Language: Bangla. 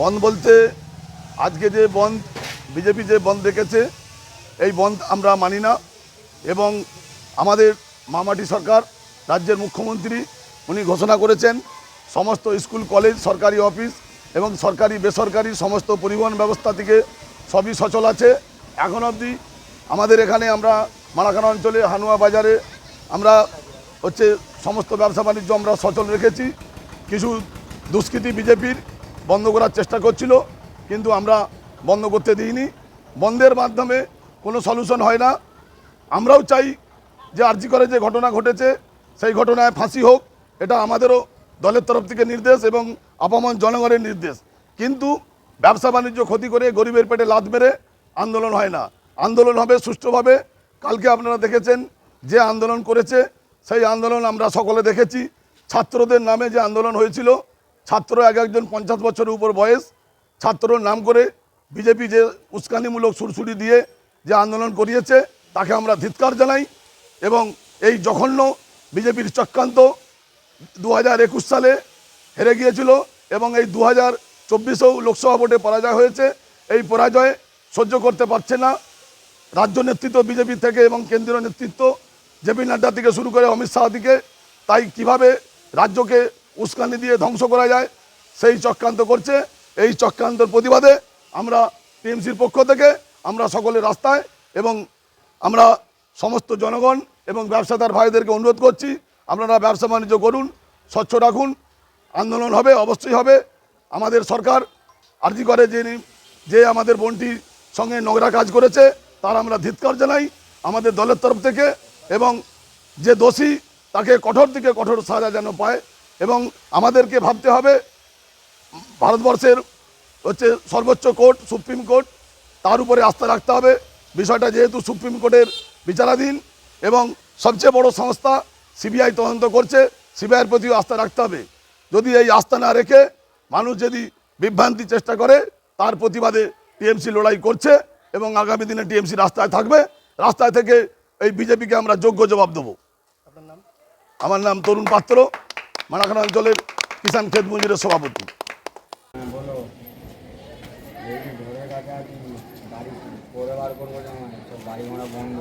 বন্ধ বলতে আজকে যে বন্ধ বিজেপি যে বন্ধ রেখেছে এই বন্ধ আমরা মানি না। এবং আমাদের মামাটি সরকার, রাজ্যের মুখ্যমন্ত্রী, উনি ঘোষণা করেছেন, সমস্ত স্কুল, কলেজ, সরকারি অফিস এবং সরকারি, বেসরকারি সমস্ত পরিবহন ব্যবস্থা থেকে সবই সচল আছে। এখন অবধি আমাদের এখানে আমরা মারাখানা অঞ্চলে, হানুয়া বাজারে আমরা হচ্ছে সমস্ত ব্যবসা বাণিজ্য আমরা সচল রেখেছি। কিছু দুষ্কৃতী বিজেপির বন্ধ করার চেষ্টা করছিল, কিন্তু আমরা বন্ধ করতে দিইনি। বন্ধের মাধ্যমে কোনো সলিউশন হয় না। আমরাও চাই যে আর্জি করে যে ঘটনা ঘটেছে, সেই ঘটনায় ফাঁসি হোক, এটা আমাদেরও দলের তরফ থেকে নির্দেশ এবং আপামন জনগণের নির্দেশ। কিন্তু ব্যবসা বাণিজ্য ক্ষতি করে গরিবের পেটে লাদ মেরে আন্দোলন হয় না। আন্দোলন হবে সুষ্ঠুভাবে। কালকে আপনারা দেখেছেন যে আন্দোলন করেছে, সেই আন্দোলন আমরা সকলে দেখেছি। ছাত্রদের নামে যে আন্দোলন হয়েছিল ছাত্র এক একজন পঞ্চাশ বছরের উপর বয়স, ছাত্রর নাম করে বিজেপি যে উস্কানিমূলক সুরসুরি দিয়ে যে আন্দোলন করিয়েছে, তাকে আমরা ধিৎকার জানাই এবং এই জঘন্য বিজেপির চক্রান্ত দু হাজার একুশ সালে হেরে গিয়েছিল এবং এই দু হাজার চব্বিশেও লোকসভা ভোটে পরাজয় হয়েছে। এই পরাজয় সহ্য করতে পারছে না। রাজ্য নেতৃত্ব বিজেপি থেকে এবং কেন্দ্রীয় নেতৃত্ব জেপি নাড্ডা থেকে শুরু করে অমিত শাহ দিকে। তাই কীভাবে রাজ্যকে উস্কানি দিয়ে ধ্বংস করা যায়। সেই চক্রান্ত করছে। এই চক্রান্তর প্রতিবাদে আমরা টিএমসির পক্ষ থেকে আমরা সকলে রাস্তায় এবং আমরা সমস্ত জনগণ এবং ব্যবসাদার ভাইদেরকে অনুরোধ করছি, আপনারা ব্যবসা বাণিজ্য করুন, স্বচ্ছ রাখুন, আন্দোলন হবে, অবশ্যই হবে। আমাদের সরকার আর্জি করে যে যে আমাদের বোনটির সঙ্গে নোংরা কাজ করেছে, তার আমরা ধিৎকার জানাই আমাদের দলের তরফ থেকে এবং যে দোষী তাকে কঠোর থেকে কঠোর সাজা যেন পায় এবং আমাদেরকে ভাবতে হবে ভারতবর্ষের হচ্ছে সর্বোচ্চ কোর্ট সুপ্রিম কোর্ট তার উপরে আস্থা রাখতে হবে। বিষয়টা যেহেতু সুপ্রিম কোর্টের বিচারাধীন এবং সবচেয়ে বড় সংস্থা সিবিআই তদন্ত করছে সিবিআইয়ের প্রতিও আস্থা রাখতে হবে। যদি এই আস্থা না রেখে মানুষ যদি বিভ্রান্তি চেষ্টা করে তার প্রতিবাদে টিএমসি লড়াই করছে এবং আগামী দিনে টিএমসি রাস্তায় থাকবে। রাস্তায় থেকে এই বিজেপিকে আমরা যোগ্য জবাব দেবো। আমার নাম তরুণ পাত্র। মানাখানা অঞ্চলের কিষাণ খেত মঞ্জুরের সভাপতি। বন্ধ